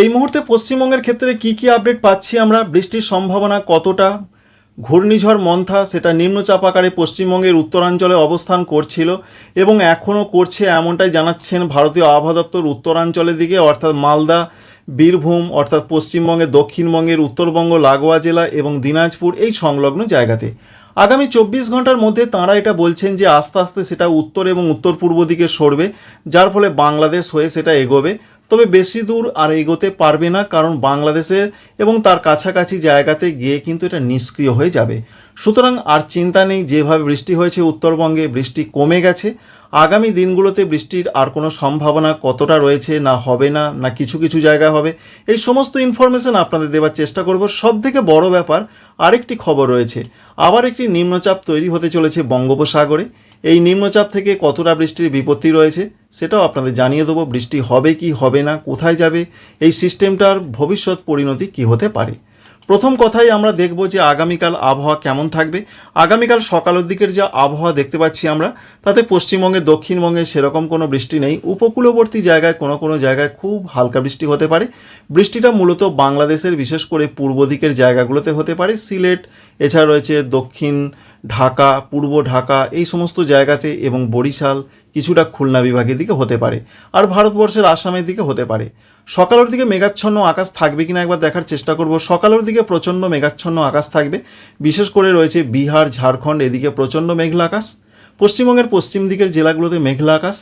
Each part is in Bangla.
এই মুহূর্তে পশ্চিমবঙ্গের ক্ষেত্রে কি কি আপডেট পাচ্ছি আমরা? বৃষ্টির সম্ভাবনা কতটা? ঘূর্ণিঝড় মন্থা, সেটা নিম্নচাপ আকারে পশ্চিমবঙ্গের উত্তরাঞ্চলে অবস্থান করছিল এবং এখনও করছে এমনটাই জানাচ্ছেন ভারতীয় আবহাওয়া দপ্তর উত্তরাঞ্চলের দিকে, অর্থাৎ মালদা, বীরভূম, অর্থাৎ পশ্চিমবঙ্গের দক্ষিণবঙ্গের উত্তরবঙ্গ, লাগোয়া জেলা এবং দিনাজপুর এই সংলগ্ন জায়গাতে। আগামী চব্বিশ ঘণ্টার মধ্যে তাঁরা এটা বলছেন যে আস্তে আস্তে সেটা উত্তর এবং উত্তর পূর্ব দিকে সরবে, যার ফলে বাংলাদেশ হয়ে সেটা এগোবে। তবে বেশি দূর আর এগোতে পারবে না কারণ বাংলাদেশের এবং তার কাছাকাছি জায়গাতে গিয়ে কিন্তু এটা নিষ্ক্রিয় হয়ে যাবে। সুতরাং আর চিন্তা নেই যেভাবে বৃষ্টি হয়েছে, উত্তরবঙ্গে বৃষ্টি কমে গেছে। আগামী দিনগুলোতে বৃষ্টির আর কোনো সম্ভাবনা কতটা রয়েছে, না হবে না না কিছু কিছু জায়গায় হবে, এই সমস্ত ইনফরমেশন আপনাদের দেওয়ার চেষ্টা করব। সব থেকে বড় ব্যাপার, আরেকটি খবর রয়েছে। আবার একটি নিম্নচাপ তৈরি হতে চলেছে বঙ্গোপসাগরে। এই নিম্নচাপ থেকে কতটা বৃষ্টির বিপত্তি রয়েছে সেটাও আপনাদের জানিয়ে দেবো। বৃষ্টি হবে কি হবে না, কোথায় যাবে, এই সিস্টেমটার ভবিষ্যৎ পরিণতি কি হতে পারে? প্রথম কথাই আমরা দেখব যে আগামীকাল আবহাওয়া কেমন থাকবে। আগামীকাল সকালের দিকের যে আবহাওয়া দেখতে পাচ্ছি আমরা, তাতে পশ্চিমবঙ্গে, দক্ষিণবঙ্গে সেরকম কোনো বৃষ্টি নেই। উপকূলবর্তী জায়গায়, কোনো কোনো জায়গায় খুব হালকা বৃষ্টি হতে পারে। বৃষ্টিটা মূলত বাংলাদেশের, বিশেষ করে পূর্ব দিকের জায়গাগুলোতে হতে পারে। সিলেট এছাড়া রয়েছে দক্ষিণ ঢাকা, পূর্ব ঢাকা, এই সমস্ত জায়গাতে এবং বরিশাল কিছুটা খুলনা বিভাগের দিকে হতে পারে আর ভারতবর্ষের আসামের দিকে হতে পারে। সকালের দিকে মেঘাচ্ছন্ন আকাশ থাকবে কিনা একবার দেখার চেষ্টা করব। সকালের দিকে প্রচণ্ড মেঘাচ্ছন্ন আকাশ থাকবে। বিশেষ করে রয়েছে বিহার, ঝাড়খণ্ড, এদিকে প্রচণ্ড মেঘলা আকাশ। পশ্চিমবঙ্গের পশ্চিম দিকের জেলাগুলোতে মেঘলা আকাশ।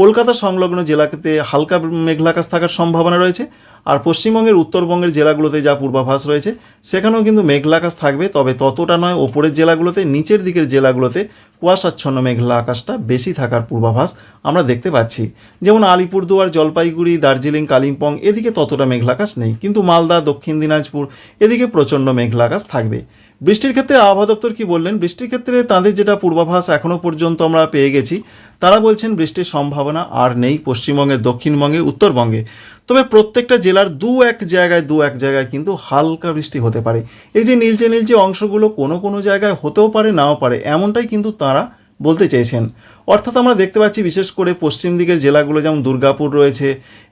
কলকাতা সংলগ্ন জেলাতে হালকা মেঘলাকাশ থাকার সম্ভাবনা রয়েছে, আর পশ্চিমবঙ্গের উত্তরবঙ্গের জেলাগুলোতে যা পূর্বাভাস রয়েছে, সেখানেও কিন্তু মেঘলাকাশ থাকবে, তবে ততটা নয়, ওপরের জেলাগুলোতে, নিচের দিকের জেলাগুলোতে কুয়াশাচ্ছন্ন মেঘলা আকাশটা বেশি থাকার পূর্বাভাস আমরা দেখতে পাচ্ছি। যেমন আলিপুরদুয়ার, জলপাইগুড়ি, দার্জিলিং, কালিম্পং এদিকে ততটা মেঘলা আকাশ নেই, কিন্তু মালদা, দক্ষিণ দিনাজপুর এদিকে প্রচণ্ড মেঘলা আকাশ থাকবে। বৃষ্টির ক্ষেত্রে আবহাওয়া দপ্তর কী বললেন? বৃষ্টির ক্ষেত্রে তাদের যেটা পূর্বাভাস এখনও পর্যন্ত আমরা পেয়ে গেছি, তারা বলছেন বৃষ্টির সম্ভাবনা আর নেই পশ্চিমবঙ্গে, দক্ষিণবঙ্গে, উত্তরবঙ্গে। তবে প্রত্যেকটা জেলার দু এক জায়গায়, দু এক জায়গায় কিন্তু হালকা বৃষ্টি হতে পারে। এই যে নীলচে নীলচে অংশগুলো কোনো কোনো জায়গায় হতেও পারে, নাও পারে, এমনটাই কিন্তু তারা বলতে চেয়েছেন। অর্থাৎ আমরা দেখতে পাচ্ছি বিশেষ করে পশ্চিম দিকের জেলাগুলো যেমন দুর্গাপুর রয়েছে,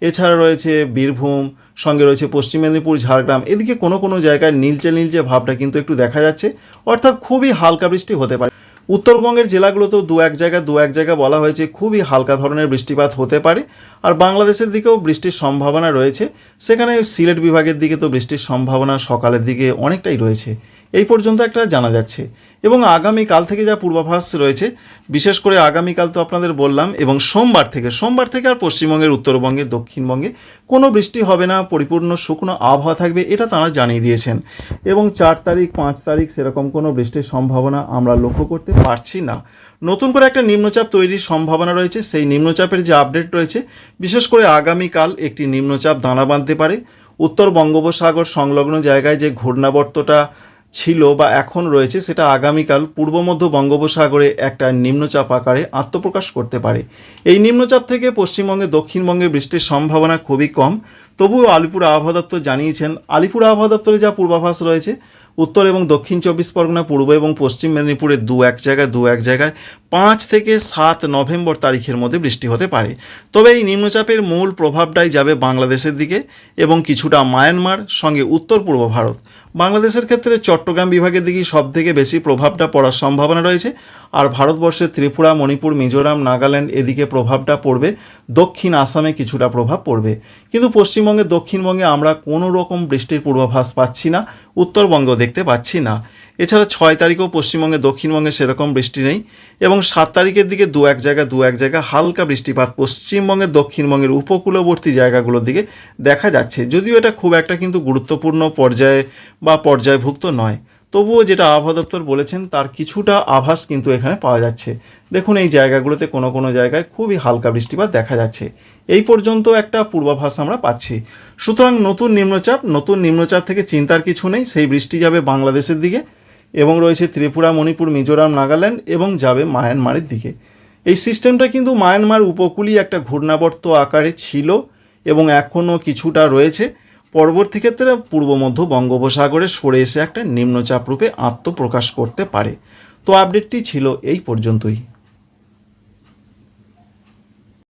এছাড়া রয়েছে বীরভূম, সঙ্গে রয়েছে পশ্চিম মেদিনীপুর, ঝাড়গ্রাম। এদিকে কোনো কোনো জায়গায় নীলচে নীলচে ভাবটা কিন্তু একটু দেখা যাচ্ছে। অর্থাৎ খুবই হালকা বৃষ্টি হতে পারে। উত্তরবঙ্গের জেলাগুলোতেও দু এক জায়গা দু এক জায়গা বলা হয়েছে খুবই হালকা ধরনের বৃষ্টিপাত হতে পারে। আর বাংলাদেশের দিকেও বৃষ্টির সম্ভাবনা রয়েছে। সেখানে সিলেট বিভাগের দিকে তো বৃষ্টির সম্ভাবনা সকালের দিকে অনেকটাই রয়েছে। এই পর্যন্ত একটা জানা যাচ্ছে। এবং আগামীকাল থেকে যা পূর্বাভাস রয়েছে, বিশেষ করে আগামীকাল তো আপনাদের বললাম, এবং সোমবার থেকে সোমবার থেকে আর পশ্চিমবঙ্গের, উত্তরবঙ্গে, দক্ষিণবঙ্গে কোনো বৃষ্টি হবে না, পরিপূর্ণ শুকনো আবহাওয়া থাকবে, এটা তারা জানিয়ে দিয়েছেন। এবং চার তারিখ, পাঁচ তারিখ সেরকম কোনো বৃষ্টির সম্ভাবনা আমরা লক্ষ্য করতে পারছি না। নতুন করে একটা নিম্নচাপ তৈরির সম্ভাবনা রয়েছে। সেই নিম্নচাপের যে আপডেট রয়েছে, বিশেষ করে আগামীকাল একটি নিম্নচাপ দানা বাঁধতে পারে। উত্তর বঙ্গোপসাগর সংলগ্ন জায়গায় যে ঘূর্ণাবর্তটা ছিল বা এখন রয়েছে, সেটা আগামীকাল পূর্ব মধ্য বঙ্গোপসাগরে একটা নিম্নচাপ আকারে আত্মপ্রকাশ করতে পারে। এই নিম্নচাপ থেকে পশ্চিমবঙ্গে দক্ষিণবঙ্গে বৃষ্টির সম্ভাবনা খুবই কম। তবুও আলিপুর আবহাওয়া দপ্তর জানিয়েছেন, আলিপুর আবহাওয়া দপ্তরে যা পূর্বাভাস রয়েছে, উত্তর এবং দক্ষিণ চব্বিশ পরগনা, পূর্ব এবং পশ্চিম মেদিনীপুরের দু এক জায়গায়, দু এক জায়গায় পাঁচ থেকে সাত নভেম্বর তারিখের মধ্যে বৃষ্টি হতে পারে। তবে এই নিম্নচাপের মূল প্রভাবটাই যাবে বাংলাদেশের দিকে এবং কিছুটা মায়ানমার, সঙ্গে উত্তর পূর্ব ভারত। বাংলাদেশের ক্ষেত্রে চট্টগ্রাম বিভাগের দিকেই সবথেকে বেশি প্রভাবটা পড়ার সম্ভাবনা রয়েছে। আর ভারতবর্ষের ত্রিপুরা, মণিপুর, মিজোরাম, নাগাল্যান্ড এদিকে প্রভাবটা পড়বে। দক্ষিণ আসামে কিছুটা প্রভাব পড়বে। কিন্তু পশ্চিমবঙ্গে দক্ষিণবঙ্গে আমরা কোনো রকম বৃষ্টির পূর্বাভাস পাচ্ছি না, উত্তরবঙ্গেও দেখতে পাচ্ছি না। এছাড়া ছয় তারিখেও পশ্চিমবঙ্গে, দক্ষিণবঙ্গে সেরকম বৃষ্টি নেই এবং সাত তারিখের দিকে দু এক জায়গা, দু এক জায়গায় হালকা বৃষ্টিপাত পশ্চিমবঙ্গের, দক্ষিণবঙ্গের উপকূলবর্তী জায়গাগুলোর দিকে দেখা যাচ্ছে। যদিও এটা খুব একটা কিন্তু গুরুত্বপূর্ণ পর্যায়ে বা পর্যায়ভুক্ত নয়। তবুও যেটা আবহাওয়া দপ্তর বলেছেন, তার কিছুটা আভাস কিন্তু এখানে পাওয়া যাচ্ছে। দেখুন, এই জায়গাগুলোতে কোনো কোনো জায়গায় খুবই হালকা বৃষ্টিপাত দেখা যাচ্ছে। এই পর্যন্ত একটা পূর্বাভাস আমরা পাচ্ছি। সুতরাং নতুন নিম্নচাপ নতুন নিম্নচাপ থেকে চিন্তার কিছু নেই, সেই বৃষ্টি যাবে বাংলাদেশের দিকে এবং রয়েছে ত্রিপুরা, মণিপুর, মিজোরাম, নাগাল্যান্ড এবং যাবে মায়ানমারের দিকে। এই সিস্টেমটা কিন্তু মায়ানমার উপকূলই একটা ঘূর্ণাবর্ত আকারে ছিল এবং এখনও কিছুটা রয়েছে। পরবর্তী ক্ষেত্রে পূর্ব মধ্য বঙ্গোপসাগরে সরে এসে একটা নিম্নচাপ রূপে আত্মপ্রকাশ করতে পারে। তো আপডেটটি ছিল এই পর্যন্তই।